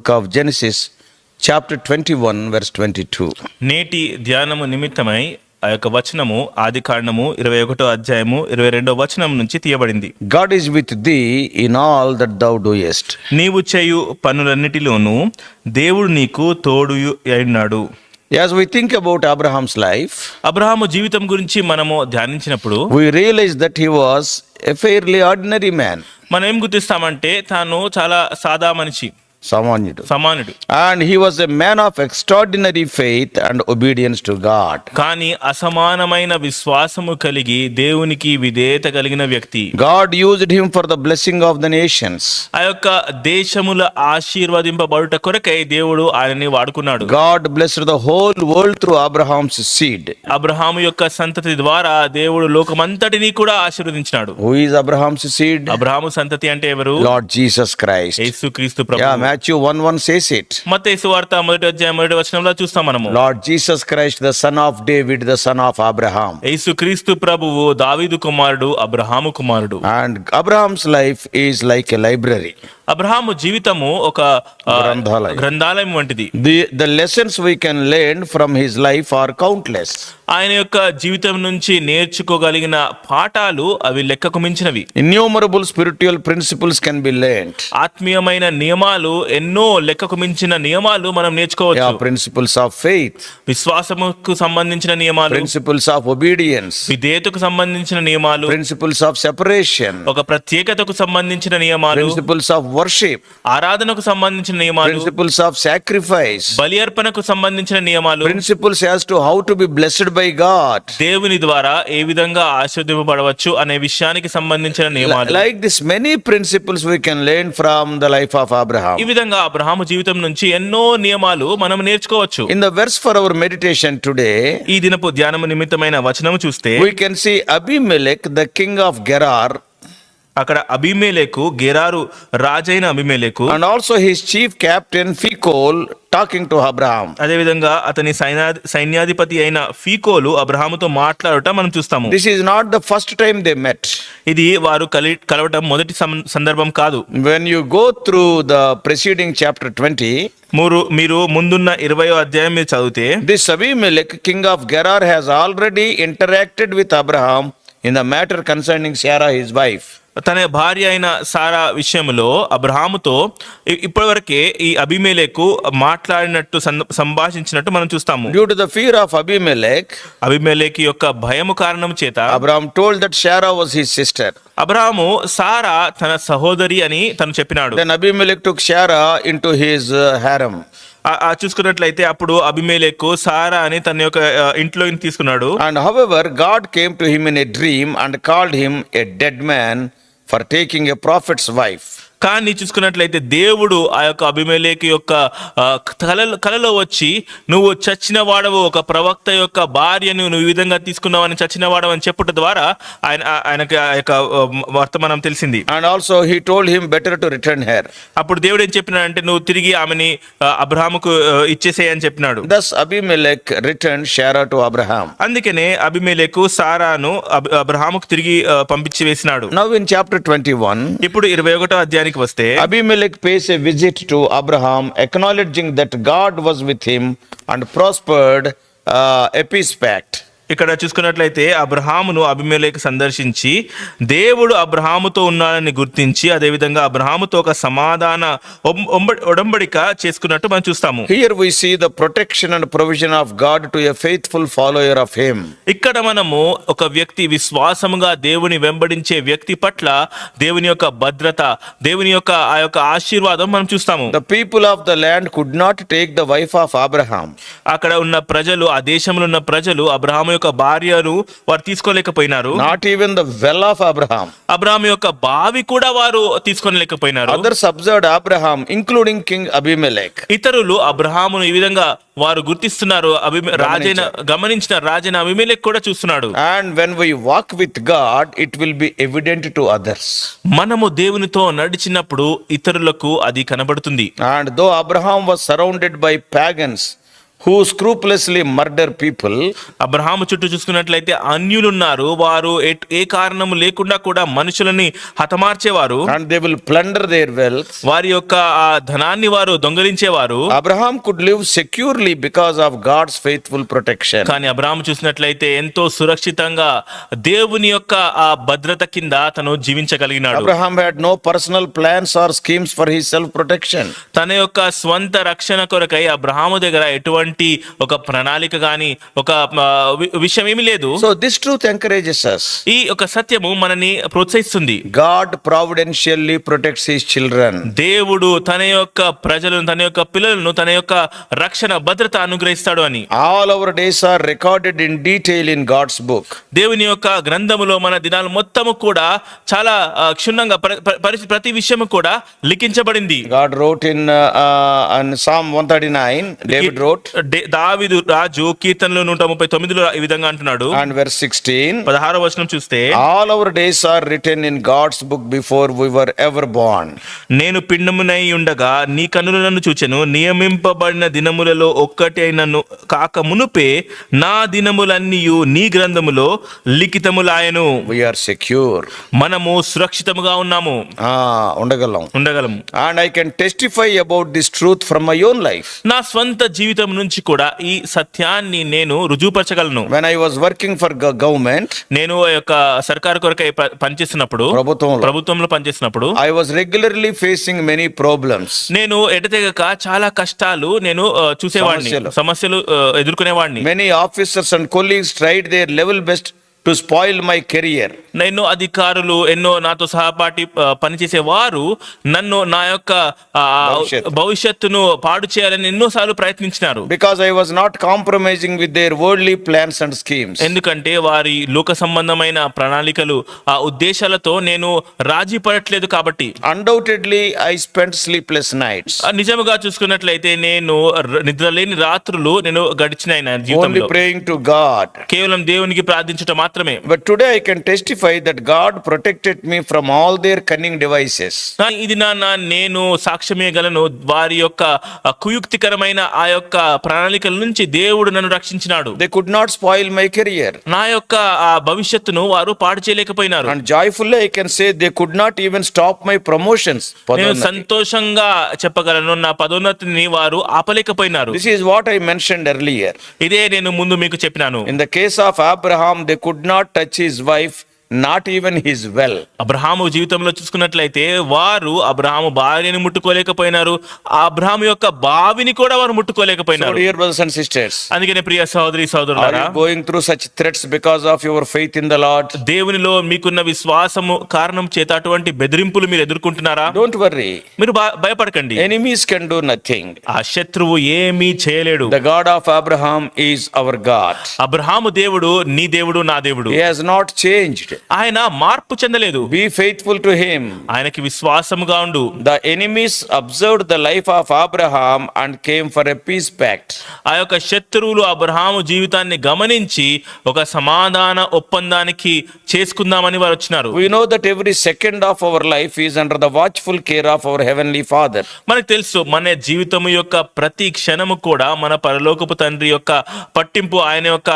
book of Genesis, chapter 21, verse 22. నేటి ధ్యానము నిమిత్తమై ఆ యొక్క వచనము ఆది కాండము ఇరవై ఒకటో అధ్యాయము ఇరవై రెండో వచనం నుంచి తీయబడింది God is with thee in all that thou doest. నీవు చేయు పనులన్నిటిలోనూ దేవుడు నీకు తోడు అయినాడు As we think about Abraham's life, Abraham జీవితం గురించి మనము ధ్యానించినప్పుడు we realize that he was a fairly ordinary man, మనం ఏం గుర్తిస్తామంటే తాను చాలా సాదా మనిషి సామాన్యుడు. సామాన్యుడు. And he was a man of extraordinary faith and obedience to God కానీ అసమానమైన విశ్వాసము కలిగి దేవునికి విధేయత కలిగిన వ్యక్తి. God used him for the blessing of the nations ఆ యొక్క దేశముల ఆశీర్వదింపబడుట కొరకై దేవుడు ఆయన్ని వాడుకున్నాడు. God blessed the whole world through Abraham's seed Abraham యొక్క సంతతి ద్వారా దేవుడు లోకమంతటిని కూడా ఆశీర్వదించినాడు. Who is Abraham's seed Abraham సంతతి అంటే ఎవరు? గాడ్ జీసస్ క్రైస్ట్ క్రీస్తు ప్రభువు Matthew one one says it మత వార్త మొదటి అధ్యాయం మొదటి వచనంలో చూస్తాం మనము. Lord Jesus Christ the son of David the son of Abraham యేసు క్రీస్తు ప్రభువు దావిదు కుమారుడు అబ్రహాము కుమారుడు. And Abraham's life is like a library Abraham జీవితము ఒక గ్రంథాలయం. గ్రంథాలయం వంటిది. The lessons we can learn from his life are countless ఆయన యొక్క జీవితం నుంచి నేర్చుకోగలిగిన పాఠాలు అవి లెక్కకు మించినవి. Innumerable spiritual principles can be learn ఆత్మీయమైన నియమాలు ఎన్నో లెక్కకు మించిన నియమాలు మనం నేర్చుకోవచ్చు. ప్రిన్సిపల్స్ ఆఫ్ ఫెయిత్ విశ్వాసముకు సంబంధించిన నియమాలు. ప్రిన్సిపల్స్ ఆఫ్ ఒబీడియన్స్ విధేయతకు సంబంధించిన నియమాలు. ప్రిన్సిపల్స్ ఆఫ్ సెపరేషన్ ఒక ప్రత్యేకతకు సంబంధించిన నియమాలు. ప్రిన్సిపల్స్ ఆఫ్ వర్షిప్ ఆరాధనకు సంబంధించిన నియమాలు ప్రిన్సిపల్స్ ఆఫ్ సాక్రిఫైస్ బలియర్పణకు సంబంధించిన నియమాలు principles has to how to be blessed by God దేవుని ద్వారా ఏ విధంగా ఆశీర్వదించబడవచ్చు అనే విషయానికి సంబంధించిన నియమాలు. Like this many principles we can learn from the life of Abraham ఈ విధంగా అబ్రహాము జీవితం నుంచి ఎన్నో నియమాలు మనం నేర్చుకోవచ్చు. In the verse for our meditation today ఈ దినపు ధ్యానము నిమిత్తమైన వచనము చూస్తే we can see Abimelech the king of Gerar అక్కడ అభిమేలేకు గెరారు రాజైన Abimelech and also his chief captain Phicol talking to Abraham అదే విధంగా అతని సైన్యాధిపతి అయిన ఫీకోలు తో మాట్లాడటం మనం చూస్తాము. This is not the first time they met ఇది వారు కలవటం మొదటి సందర్భం కాదు. When you go through the presiding chapter twenty మూరు మీరు ముందున్న ఇరవై అధ్యాయం మీద చదివితే the Abimelech king of Gerar has already interacted with Abraham in the matter concerning Sarah his wife తన భార్య అయిన సారా విషయంలో అబ్రహాముతో ఇప్పటివరకే ఈ అభిమేలేకు మాట్లాడినట్టు సంభాషించినట్టు మనం చూస్తాము. Due to the fear of Abimelech Abimelech యొక్క భయం కారణం చేత Abraham told that Sarah was his sister Abraham Sarah తన సహోదరి అని తను చెప్పినాడు. Then Abimelech took Sarah into his harem ఆ చూసుకున్నట్లయితే అప్పుడు అభిమేలేకు సారా అని తన యొక్క ఇంట్లో తీసుకున్నాడు. And however God came to him in a dream and called him a dead man for taking a prophet's wife కానీ చూసుకున్నట్లయితే దేవుడు ఆ యొక్క అభిమేలేకి యొక్క ఆ, కలలో వచ్చి నువ్వు చచ్చిన వాడవు ఒక ప్రవక్త యొక్క భార్యను నువ్వు ఈ విధంగా తీసుకున్నావని చచ్చిన వాడవు అని చెప్పుట ద్వారా ఆయన ఆయనకి ఆ యొక్క వర్తమానం తెలిసింది And also, he told him better to return her. అప్పుడు దేవుడు ఏం చెప్పినాడంటే నువ్వు తిరిగి ఆమెని అబ్రహాముకు ఇచ్చేసేయని చెప్పినాడు Thus, Abimelech returned Sarah to Abraham. అందుకనే అభిమేలేకు సారాను అబ్- అబ్రహాముకు తిరిగి పంపించి వేసినాడు Now, in chapter 21, ఇప్పుడు ఇరవై ఒకటో అధ్యాయానికి వస్తే Abimelech pays a visit to Abraham, acknowledging that God was with him and prospered uh, a peace pact. ఇక్కడ చూసుకున్నట్లయితే అబ్రహామును అభిమేలేకు సందర్శించి దేవుడు అబ్రహాముతో ఉన్నాడని గుర్తించి అదేవిధంగా అబ్రహాముతో ఒక సమాధాన ఒడంబడిక చేసుకున్నట్టు మనం చూస్తాము Here we see the protection and provision of God to a faithful follower of him. ఇక్కడ మనము ఒక వ్యక్తి విశ్వాసముగా దేవుని వెంబడించే వ్యక్తి పట్ల దేవుని యొక్క భద్రత దేవుని యొక్క ఆ యొక్క ఆశీర్వాదం మనం చూస్తాము The people of the land could not take the wife of Abraham. అక్కడ ఉన్న ప్రజలు ఆ దేశంలో ఉన్న ప్రజలు అబ్రహాము యొక్క భార్యను వారు తీసుకోలేకపోయినారు. Not even the well of Abraham Abraham యొక్క బావి కూడా వారు తీసుకోలేకపోయినారు. Others observed Abraham including king Abimelech ఇతరులు అబ్రహామును ఈ విధంగా వారు గుర్తిస్తున్నారు. రాజైన గమనించిన రాజైన అభిమెలెక్ కూడా చూస్తున్నాడు. And when we walk with God it will be evident to others మనము దేవునితో నడిచినప్పుడు ఇతరులకు అది కనబడుతుంది. And though Abraham was surrounded by pagans who scrupulously murder people Abraham చుట్టూ చూసుకున్నట్లయితే అన్యులు ఉన్నారు వారు ఏ కారణం లేకుండా కూడా మనుషులని హతమార్చేవారు. And they will plunder their well వారి యొక్క ధనాన్ని వారు దొంగలించేవారు. Abraham could live securely because of God's faithful protection కానీ అబ్రహాం చూసినట్లయితే ఎంతో సురక్షితంగా దేవుని యొక్క ఆ భద్రత కింద తను జీవించగలిగినాడు. Abraham had no personal plans or schemes for he self protection తన యొక్క స్వంత రక్షణ కొరకై అబ్రహాము దగ్గర ఎటువంటి ఒక ప్రణాళిక గాని ఒక విషయం ఏమీ లేదు this truth encourages us. ఈ ఒక సత్యము మనని ప్రోత్సహిస్తుంది God providentially protects his children. దేవుడు తన యొక్క ప్రజలను తన యొక్క పిల్లలను తన యొక్క రక్షణ భద్రత అనుగ్రహిస్తాడు అని All our days are recorded in detail in God's book. దేవుని యొక్క గ్రంథములో మన దినాలు మొత్తము కూడా చాలా క్షుణ్ణంగా ప్రతి విషయము కూడా లిఖించబడింది God wrote in, uh, uh, in Psalm 139, David wrote, డే- దావీదు రాజు కీర్తనలు నూట ముప్పై తొమ్మిదిలో ఈ విధంగా అంటున్నాడు and verse 16, పదహారో వచనం చూస్తే All our days are written in God's book before we were ever born. నేను పిండమునై ఉండగా నీ కన్నులు నన్ను చూచెను నియమింపబడిన దినములలో ఒక్కటి నన్ను కాక మునుపే నా దినములన్నీయు నీ గ్రంథములో లిఖితములాయను We are secure. మనము సురక్షితముగా ఉన్నాము ఉండగలం. ఉండగలము And I can testify about this truth from my own life. నా స్వంత జీవితం నుంచి గురించి కూడా ఈ సత్యాన్ని నేను రుజువుపరచగలను. When I was working for government నేను యొక్క సర్కార్ కొరకై పనిచేస్తున్నప్పుడు ప్రభుత్వంలో ప్రభుత్వంలో పనిచేసినప్పుడు I was regularly facing many problems నేను ఎడతెగక చాలా కష్టాలు నేను చూసేవాడిని సమస్యలు. ఎదుర్కొనేవాడిని. Many officers and colleagues tried their level best to spoil my career. ఎన్నో అధికారులు ఎన్నో నాతో సహపాఠి ఆ, పనిచేసే వారు నన్ను నా యొక్క. భవిష్యత్తును పాడు చేయాలని ఎన్నోసార్లు ప్రయత్నించినారు Because I was not compromising with their worldly plans and schemes. ఎందుకంటే వారి లోక సంబంధమైన ప్రణాళికలు ఆ ఉద్దేశాలతో నేను రాజీ పడట్లేదు కాబట్టి Undoubtedly, I spent sleepless nights. ఆ, నిజముగా చూసుకున్నట్లయితే నేను ర- నిద్రలేని రాత్రులు నేను గడిచిన praying to God. కేవలం దేవునికి ప్రార్థించటం మాత్రమే. But today I can testify that God protected me from all their cunning devices ఇది నా నేను సాక్ష్యమే గలను. వారి యొక్క కుయుక్తికరమైన ఆ యొక్క ప్రణాళికల నుంచి దేవుడు నన్ను రక్షించినాడు. They could not spoil my career నా యొక్క ఆ భవిష్యత్తును వారు పాడు చేయలేకపోయినారు. And joyful I can say they could not even stop my promotions నేను సంతోషంగా చెప్పగలను. నా పదోన్నతిని వారు ఆపలేకపోయినారు. This is what I mention earlier ఇదే నేను ముందు మీకు చెప్పినాను. In the case of Abraham they could not touch his wife, not even his well Abraham జీవితంలో చూసుకున్నట్లయితే వారు అబ్రహాము భార్యని ముట్టుకోలేకపోయినారు. అబ్రహాము యొక్క బావిని కూడా వారు ముట్టుకోలేకపోయినారు. డియర్ బ్రదర్స్ సిస్టర్స్ అందుకనే ప్రియ సోదరి సోదరులారా going through such threats because of your faith in the Lord దేవునిలో మీకున్న విశ్వాసము కారణం చేత అటువంటి బెదిరింపులు మీరు ఎదుర్కొంటున్నారా? డోంట్ వర్రీ మీరు భయపడకండి. ఎనిమీస్ కెన్ డూ నథింగ్ ఆ శత్రువు ఏమీ చేయలేడు. The God of Abraham is our God Abraham దేవుడు నీ దేవుడు నా దేవుడు. హి నాట్ చేంజ్డ్ ఆయన మార్పు చెందలేదు. బి ఫెయిత్ఫుల్ టు హిమ్ ఆయనకి విశ్వాసముగా ఉండు. The enemies observe the life of Abraham and came for a peace pact ఆ యొక్క శత్రువులు అబ్రహాం జీవితాన్ని గమనించి ఒక సమాధాన ఒప్పందానికి చేసుకుందామని వారు వచ్చినారు. We know that every second of our life is under the watchful care of our heavenly father మనకి తెలుసు మన జీవితం యొక్క ప్రతి క్షణము కూడా మన పరలోకపు తండ్రి యొక్క పట్టింపు ఆయన యొక్క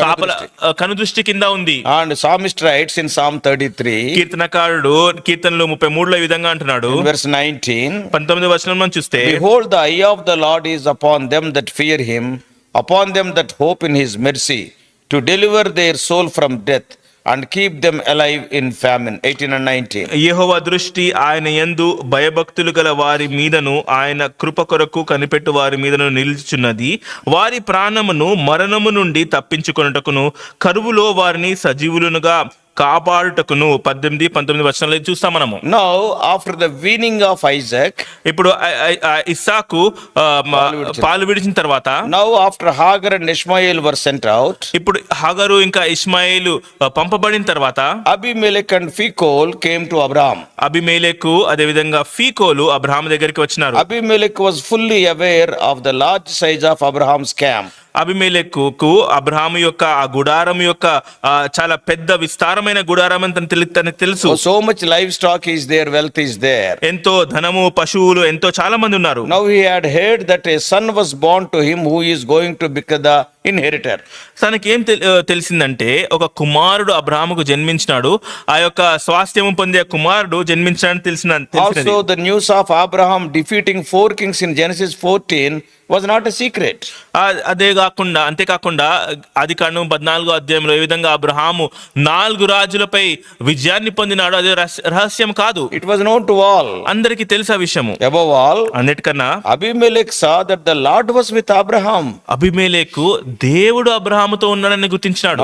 కాపల కనుదృష్టి కింద ఉంది. And psalmist write Psalmist writes in Psalm 33, కీర్తనకారుడు కీర్తనలు ముప్పై మూడులో విధంగా అంటున్నాడు verse 19, పంతొమ్మిది వచనం మనం చూస్తే Behold, the eye of the Lord is upon them that fear him, upon them that hope in his mercy, to deliver their soul from death and keep them alive in famine. 18 and 19. యెహోవా దృష్టి ఆయన యందు భయభక్తులు గల వారి మీదను ఆయన కృప కొరకు కనిపెట్టు వారి మీదను నిలుచున్నది వారి ప్రాణమును మరణము నుండి తప్పించుకొనుటకును కరువులో వారిని సజీవులునుగా కాపాడుటకును పద్దెనిమిది పంతొమ్మిది వర్షాలు చూస్తాం మనము? Now after the weaning of Isaac ఇప్పుడు ఇస్సాకు పాలు విడిచిన. తర్వాత now after Hagar and Ishmael were sent out ఇప్పుడు హాగరు ఇంకా ఇస్మాయిల్ పంపబడిన తర్వాత Abimelech and Phicol came to Abram Abimelech అదే విధంగా ఫీకోలు అబ్రహాం దగ్గరికి వచ్చినారు. Abimelech was fully aware of the large size of Abraham scam అభిమేలెక్కు అబ్రహాము యొక్క ఆ గుడారం యొక్క చాలా పెద్ద విస్తారమైన గుడారం అని తను తెలుస్తాను తెలుసు. So much livestock is there wealth is there ఎంతో ధనము పశువులు ఎంతో చాలా మంది ఉన్నారు. Now he had heard that a son was bond to him who is going to become the inheritor. తనకి ఏం తెలిసిందంటే ఒక కుమారుడు అబ్రాహాముకు జన్మించినాడు ఆ యొక్క స్వాస్థ్యము పొందే కుమారుడు జన్మించాడని తెలిసిన తెలిసినది. Also, the news of Abraham defeating four kings in Genesis 14 was not a secret. ఆ- అదే కాకుండా అంతేకాకుండా అది కాండం పద్నాలుగో అధ్యాయంలో ఏ విధంగా అబ్రహాము నాలుగు రాజులపై విజయాన్ని పొందినాడు అదే రహస్య- కాదు It was known to all. అందరికీ తెలుసు ఆ విషయము Above all, అన్నిటికన్నా Abimelech saw that the Lord was with Abraham. Abimelech దేవుడు అబ్రహాముతో ఉన్నాడని గుర్తించినాడు.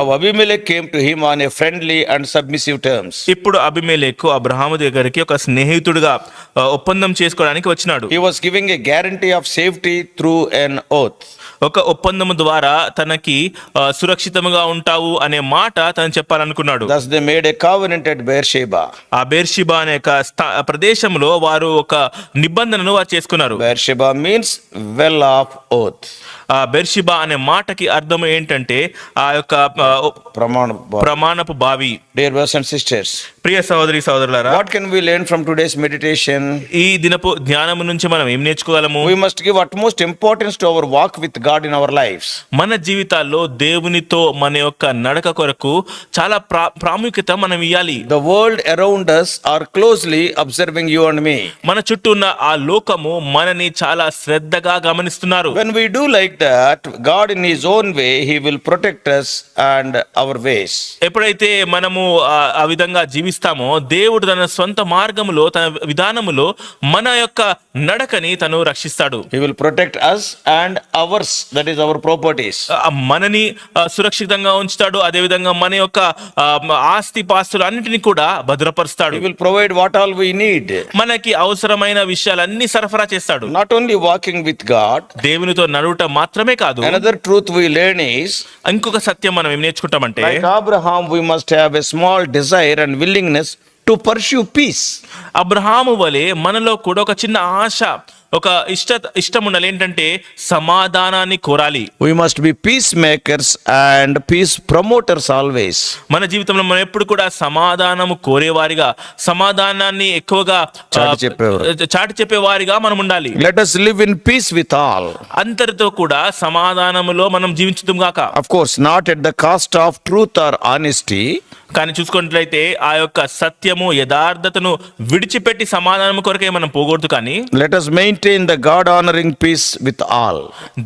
ఫ్రెండ్లీ అండ్ సబ్మిసివ్ టర్మ్స్ ఇప్పుడు అభిమేలేక్ అబ్రహాము దగ్గరికి ఒక స్నేహితుడుగా ఒప్పందం చేసుకోవడానికి వచ్చినాడు. He was giving a guarantee of safety through an oath ఒక ఒప్పందం ద్వారా తనకి సురక్షితంగా ఉంటావు అనే మాట తను చెప్పాలనుకున్నాడు. అనే ప్రదేశంలో వారు ఒక నిబంధనను వారు చేసుకున్నారు. Means well of oath Beersheba అనే మాటకి అర్థం ఏంటంటే ఆ యొక్క Pramana. ప్రమాణపు బావి Dear brothers and sisters, ప్రియ సహోదరి సహోదరులారా what can we learn from today's meditation ఈ దినపు ధ్యానం నుంచి మనం ఏం నేర్చుకోగలము? Must give at most importance to our walk with God in our life మన జీవితాల్లో దేవునితో మన యొక్క నడక కొరకు చాలా ప్రాముఖ్యత మనం ఇవ్వాలి the world around us are closely observing you and me మన చుట్టూ ఉన్న ఆ లోకము మనని చాలా శ్రద్ధగా గమనిస్తున్నారు. When we do like that God in his own way he will protect us and our ways ఎప్పుడైతే మనము ఆ విధంగా జీవి జీవిస్తామో దేవుడు తన సొంత మార్గములో తన విధానములో మన యొక్క నడకని తను రక్షిస్తాడు. Will protect us and ours that is our properties మనని సురక్షితంగా ఉంచుతాడు అదే విధంగా మన యొక్క ఆస్తి పాస్తులు అన్నిటిని కూడా భద్రపరుస్తాడు. Provide what all we need మనకి అవసరమైన విషయాలన్నీ సరఫరా చేస్తాడు. Not only walking with God దేవునితో నడవటం మాత్రమే కాదు another truth we learn is ఇంకొక సత్యం మనం ఏం నేర్చుకుంటామంటే అంటే we must have a small desire and willing willingness to pursue peace. అబ్రహాము వలె మనలో కూడా ఒక చిన్న ఆశ ఒక ఇష్ట ఇష్టం ఉండాలి ఏంటంటే సమాధానాన్ని కోరాలి We must be peacemakers and peace promoters always. మన జీవితంలో మనం ఎప్పుడు కూడా సమాధానము కోరేవారిగా సమాధానాన్ని ఎక్కువగా చాటి చెప్పేవారు. చాటి చెప్పేవారిగా మనం ఉండాలి Let us live in peace with all. అందరితో కూడా సమాధానములో మనం జీవించుదాం గాక Of course, not at the cost of truth or honesty, కానీ చూసుకున్నట్లయితే ఆ యొక్క సత్యము యథార్థతను విడిచిపెట్టి సమాధానం కొరకే మనం పోకూడదు కానీ let us maintain the God honoring peace with all.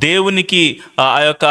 దేవునికి ఆ యొక్క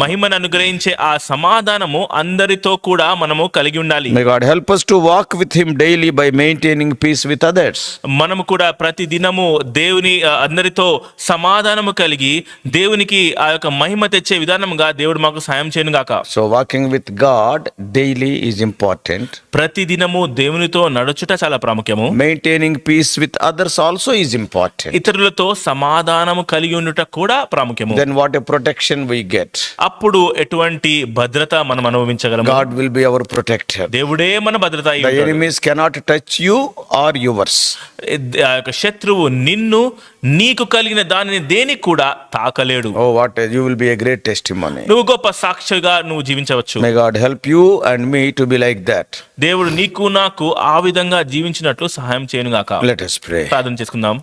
మహిమను అనుగ్రహించే ఆ సమాధానము అందరితో కూడా మనము కలిగి ఉండాలి May God help us to walk with Him daily by maintaining peace with others. మనము కూడా ప్రతి దినము దేవుని అందరితో సమాధానము కలిగి దేవునికి ఆ యొక్క మహిమ తెచ్చే విధానముగా దేవుడు మాకు సాయం చేయను గాక So, walking with God daily is important ప్రతి దినము దేవునితో నడుచుట చాలా ప్రాముఖ్యము. Maintaining peace with others also is important ఇతరులతో సమాధానము కలిగి ఉండుట కూడా ప్రాముఖ్యము. Then what a protection we get అప్పుడు ఎటువంటి భద్రత మనం అనుభవించగలం God will be our protector దేవుడే మన భద్రత enemies cannot touch you or yours శత్రువు నిన్ను నీకు కలిగిన దానిని దేనికి కూడా తాకలేడు a, you will be a great testimony. నువ్వు గొప్ప సాక్షిగా నువ్వు జీవించవచ్చు May God help you and me to be like that. దేవుడు నీకు నాకు ఆ విధంగా జీవించినట్లు సహాయం చేయను గాక Let us pray. ప్రార్థన చేసుకుందాం